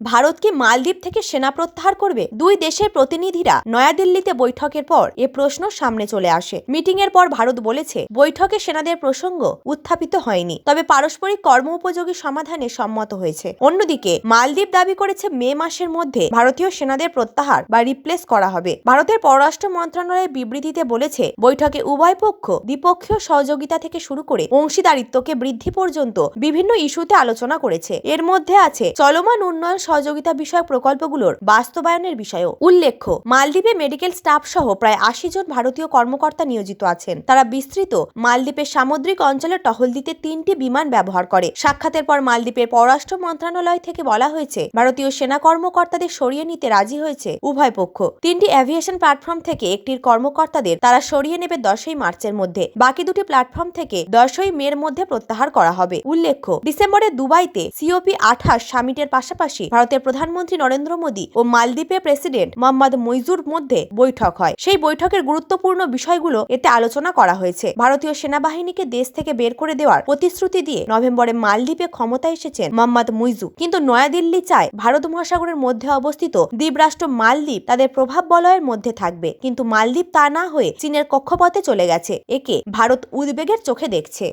ভারত কি মালদ্বীপ থেকে সেনা প্রত্যাহার করবে দুই দেশের প্রতিনিধিরা নয়াদিল্লিতে বৈঠকের পর এ প্রশ্ন সামনে চলে আসে। মিটিং এর পর ভারত বলেছে, বৈঠকে সেনাদের প্রসঙ্গ উত্থাপিত হয়নি, তবে পারস্পরিক কর্ম উপযোগী সমাধানে সম্মত হয়েছে। অন্যদিকে, মালদ্বীপ দাবি করেছে মে মাসের মধ্যে ভারতীয় সেনাদের প্রত্যাহার বা রিপ্লেস করা হবে। ভারতের পররাষ্ট্র মন্ত্রণালয়ের বিবৃতিতে বলেছে, বৈঠকে উভয় পক্ষ দ্বিপক্ষীয় সহযোগিতা থেকে শুরু করে অংশীদারিত্বকে বৃদ্ধি পর্যন্ত বিভিন্ন ইস্যুতে আলোচনা করেছে। এর মধ্যে আছে চলমান উন্নয়ন সহযোগিতা বিষয়ক প্রকল্পগুলোর বাস্তবায়নের বিষয়ও উল্লেখ্য। মালদ্বীপে মেডিকেল স্টাফ সহ প্রায় আশি জন ভারতীয় কর্মকর্তা নিয়োজিত আছেন। তারা বিস্তৃত মালদ্বীপের সামুদ্রিক অঞ্চলে টহল দিতে তিনটি বিমান ব্যবহার করে। সাক্ষাতের পর মালদ্বীপের পররাষ্ট্র মন্ত্রণালয় থেকে বলা হয়েছে, ভারতীয় সেনা কর্মকর্তাদের সরিয়ে নিতে রাজি হয়েছে উভয় পক্ষ। তিনটি অ্যাভিয়েশন প্ল্যাটফর্ম থেকে একটির কর্মকর্তাদের তারা সরিয়ে নেবে দশই মার্চের মধ্যে। বাকি দুটি প্ল্যাটফর্ম থেকে দশই মের মধ্যে প্রত্যাহার করা হবে। উল্লেখ্য, ডিসেম্বরে দুবাইতে সিওপি আঠাশ সামিটের পাশাপাশি ভারতের প্রধানমন্ত্রী নরেন্দ্র মোদী ও মালদ্বীপের প্রেসিডেন্ট মোহাম্মদ মইজুর মধ্যে বৈঠক হয়। সেই বৈঠকের গুরুত্বপূর্ণ বিষয়গুলো এতে আলোচনা করা হয়েছে। ভারতীয় সেনাবাহিনীকে দেশ থেকে বের করে দেওয়ার প্রতিশ্রুতি দিয়ে নভেম্বরে মালদ্বীপে ক্ষমতায় এসেছেন মোহাম্মদ মুইজু কিন্তু নয়াদিল্লি চায় ভারত মহাসাগরের মধ্যে অবস্থিত দ্বীপরাষ্ট্র মালদ্বীপ তাদের প্রভাব বলয়ের মধ্যে থাকবে। কিন্তু মালদ্বীপ তা না হয়ে চীনের কক্ষপথে চলে গেছে। একে ভারত উদ্বেগের চোখে দেখছে।